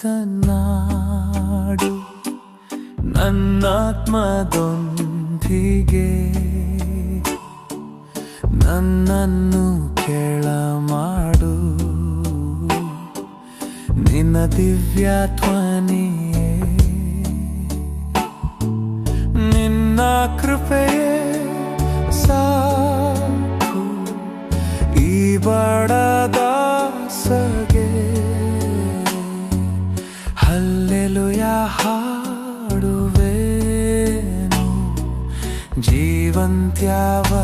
ಮಾತನಾಡು. ನನ್ನಾತ್ಮದೊಂದಿಗೆ. ನನ್ನನ್ನು ಕೇಳ ಮಾಡು. ನಿನ್ನ ದಿವ್ಯ ಧ್ವನಿಯೇ. ನಿನ್ನ ಕೃಪೆಯೇ. जीवन्त्या व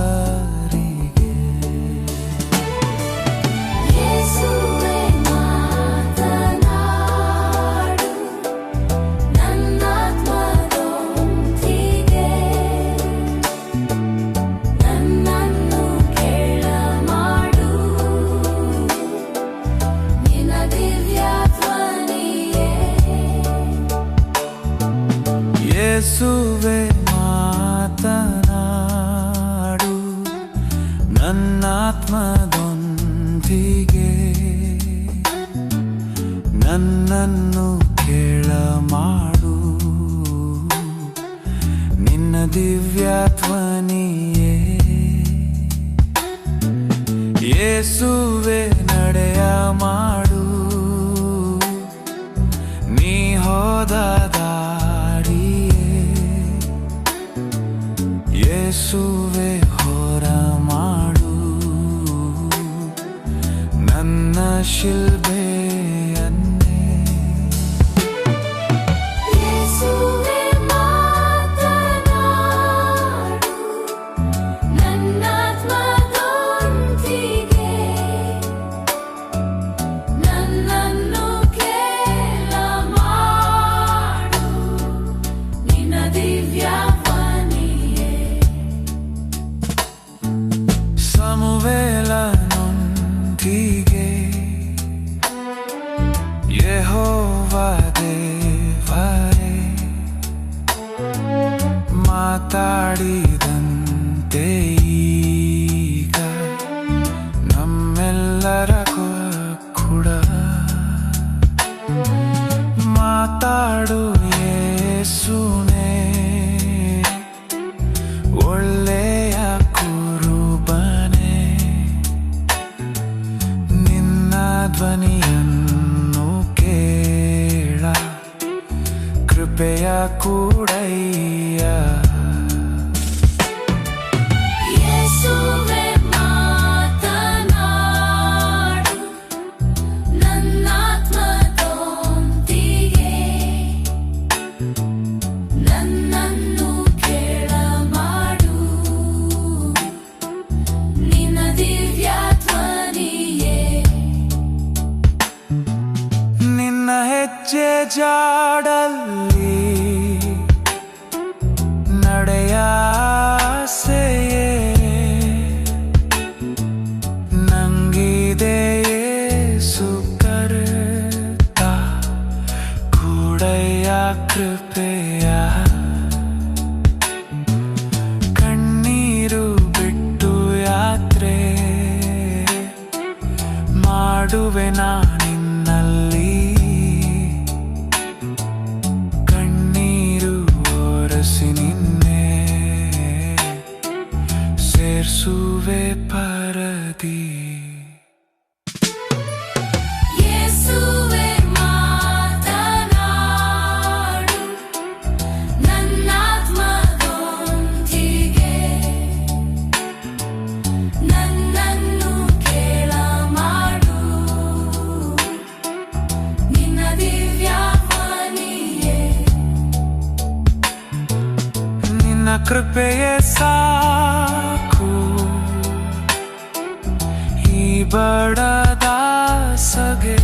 ನನ್ನನ್ನು ಕೇಳ ಮಾಡು. ನಿನ್ನ ದಿವ್ಯ ಧ್ವನಿಯೇ ಯೇಸುವೆ ನಡೆಯ ಮಾಡು. ನೀ ಹೋದ ದಾರಿಯೇ. ಯೇಸುವೆ ಹೊರ ಮಾಡು. ನನ್ನ ಶಿಲ್ಬೆಯನ್ನೇ ಮಾತಾಡಿದಂತೆ ಈಗ ನಮ್ಮೆಲ್ಲರ ಕೂಡ ಮಾತಾಡು ಸುನೆ ಒಳ್ಳೆಯ ಕುರುಬನೆ. ನಿನ್ನ ಧ್ವನಿಯನ್ನು ಕೇಳ. ಕೃಪೆಯ ಕೂಡಯ್ಯ. ಜಾಡಲ್ಲಿ ನಡೆಯ ನಂಗಿದೆ ಸುಕರ್ತ ಕೂಡಯ್ಯ ಕೃಪೆಯ ಕಣ್ಣೀರು ಬಿಟ್ಟು ಯಾತ್ರೆ ಮಾಡುವೆ ದಿವ್ಯ ಧ್ವನಿಯೇ ನಿನ್ನ ಕೃಪೆಯೇ ಸಾಕು ಬಡದ ಸಗೆ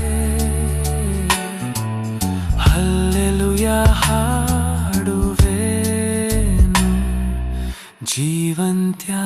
ಹಲ್ಲೆಲುಯ ಹಾಡುವೆ ಜೀವಂತ್ಯವರಿಗೆ.